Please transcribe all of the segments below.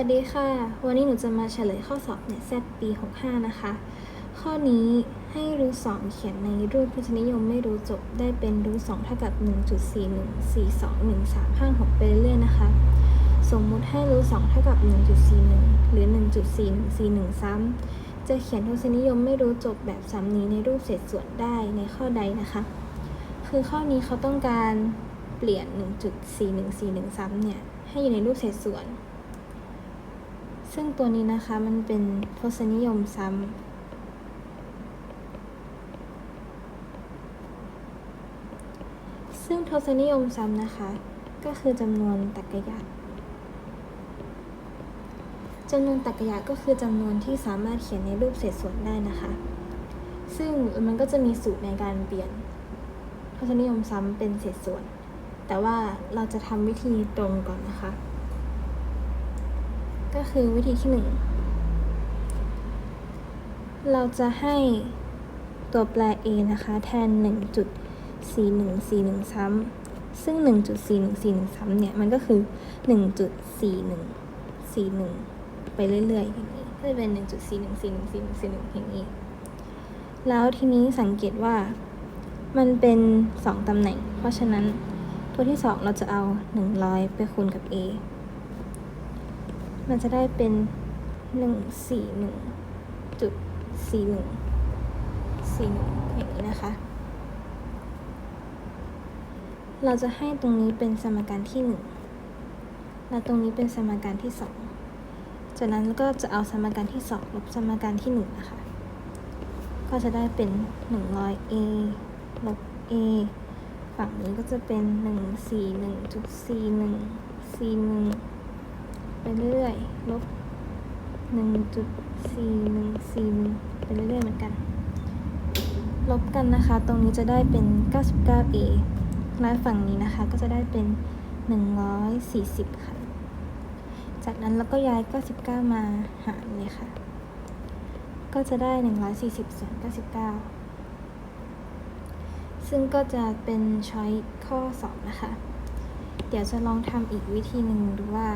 วัสดีค่ะ วันนี้หนูจะมาเฉลยข้อสอบเน็ตแซปี 65 นะคะ ข้อนี้ให้รูทสองเขียนในรูปพจนิยมไม่รู้จบได้เป็นรูทสองเท่ากับ 1.41421356ไปเรื่อยๆนะคะ สมมุติให้รูทสองเท่ากับ 1.41 หรือ 1.4141 ซ้ำ จะเขียนทศนิยมไม่รู้จบแบบซ้ำนี้ในรูปเศษส่วนได้ในข้อใดนะคะ คือข้อนี้เขาต้องการเปลี่ยน 1.4141ซ้ำเนี่ย ให้อยู่ในรูปเศษส่วน ซึ่งตัวนี้นะคะมันเป็นทศนิยมซ้ำ ซึ่งทศนิยมซ้ำนะคะ ก็คือจำนวนตรรกะยะจำนวนตรรกะยะก็คือจำนวนที่สามารถเขียนในรูปเศษส่วนได้นะคะ ซึ่งมันก็จะมีสูตรในการเปลี่ยนทศนิยมซ้ำเป็นเศษส่วน แต่ว่าเราจะทำวิธีตรงก่อนนะคะ ก็คือวิธีที่หนึ่งเราจะให้ตัวแปร a นะคะ แทน 1.4141 ซ้ำ ซึ่ง 1.4141 ซ้ำเนี่ย มันก็คือ 1.4141 ไปเรื่อยๆอย่างนี้ก็จะเป็น 1.414141อย่างนี้ แล้วทีนี้สังเกตว่ามันเป็น 2 ตำแหน่ง เพราะฉะนั้นตัวที่ 2 เราจะเอา 100 ไปคูณกับ a มันจะได้เป็นหนึ่งสี่หนึ่งจุดสี่หนึ่งสี่หนึ่งอย่างนี้นะคะ เราจะให้ตรงนี้เป็นสมการที่หนึ่งและตรงนี้เป็นสมการที่สองจากนั้นก็จะเอาสมการที่สองลบสมการที่หนึ่งนะคะ ก็จะได้เป็นหนึ่งร้อย a ลบ a ฝั่งนี้ก็จะเป็นหนึ่งสี่หนึ่งจุดสี่หนึ่งสี่หนึ่ง ไปเรื่อยลบหนึ่งจุดสี่หนึ่งสี่ไปเรื่อยๆเหมือนกัน ลบกันนะคะ ตรงนี้จะได้เป็น 99a และฝั่งนี้นะคะก็จะได้เป็น 140 ค่ะ จากนั้นเราก็ย้าย 99 มาหารเลยค่ะ ก็จะได้ 140ส่วน99 ซึ่งก็จะเป็นช้อยข้อ 2 นะคะ เดี๋ยวจะลองทำอีกวิธีหนึ่งดูว่า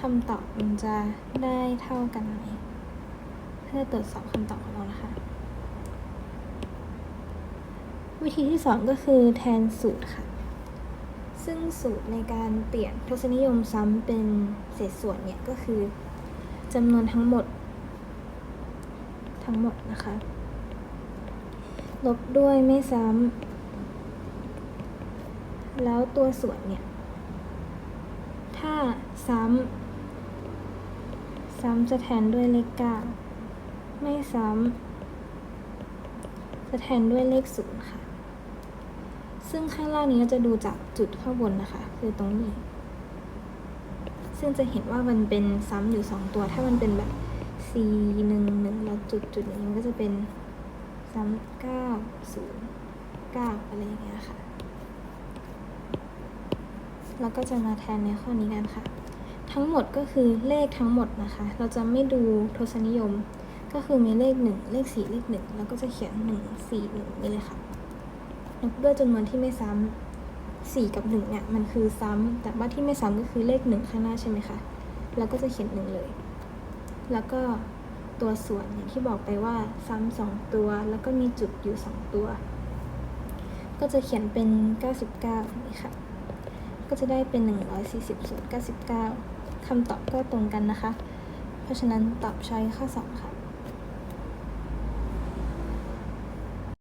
คำตอบมันจะได้เท่ากันไหมเพื่อตรวจสอบคำตอบของเรานะคะ วิธีที่สองก็คือแทนสูตรค่ะ ซึ่งสูตรในการเปลี่ยนทศนิยมซ้ำเป็นเศษส่วนเนี่ยก็คือจำนวนทั้งหมด ทั้งหมดนะคะ ลบด้วยไม่ซ้ำแล้วตัวส่วนเนี่ย ถ้าซ้ำ ซ้ำจะแทนด้วยเลขเก้าไม่ซ้ำจะแทนด้วยเลขศูนย์ค่ะ ซึ่งข้างล่างนี้จะดูจากจุดข้างบนนะคะ คือตรงนี้ ซึ่งจะเห็นว่ามันเป็นซ้ำอยู่สองตัว ถ้ามันเป็นแบบ c หนึ่งหนึ่งแล้วจุดจุดนี้มันก็จะเป็นซ้ำเก้าศูนย์เก้าอะไรอย่างเงี้ยค่ะ แล้วก็จะมาแทนในข้อนี้กันค่ะ ทั้งหมดก็คือเลขทั้งหมดนะคะ เราจะไม่ดูทศนิยม ก็คือมีเลขหนึ่งเลขสี่เลขหนึ่งแล้วก็จะเขียนหนึ่งสี่หนึ่งนี่เลยค่ะลบด้วยจำนวนที่ไม่ซ้ำสี่กับหนึ่งเนี่ยมันคือซ้ำแต่ว่าที่ไม่ซ้ำก็คือเลขหนึ่งข้างหน้าใช่ไหมคะแล้วก็จะเขียนหนึ่งเลย แล้วก็ตัวส่วนอย่างที่บอกไปว่าซ้ำสองตัว แล้วก็มีจุดอยู่สองตัว ก็จะเขียนเป็นเก้าสิบเก้านี่ค่ะก็จะได้เป็น 140ส่วน99 คำตอบก็ตรงกันนะคะ เพราะฉะนั้นตอบช้อยข้อ 2 ค่ะ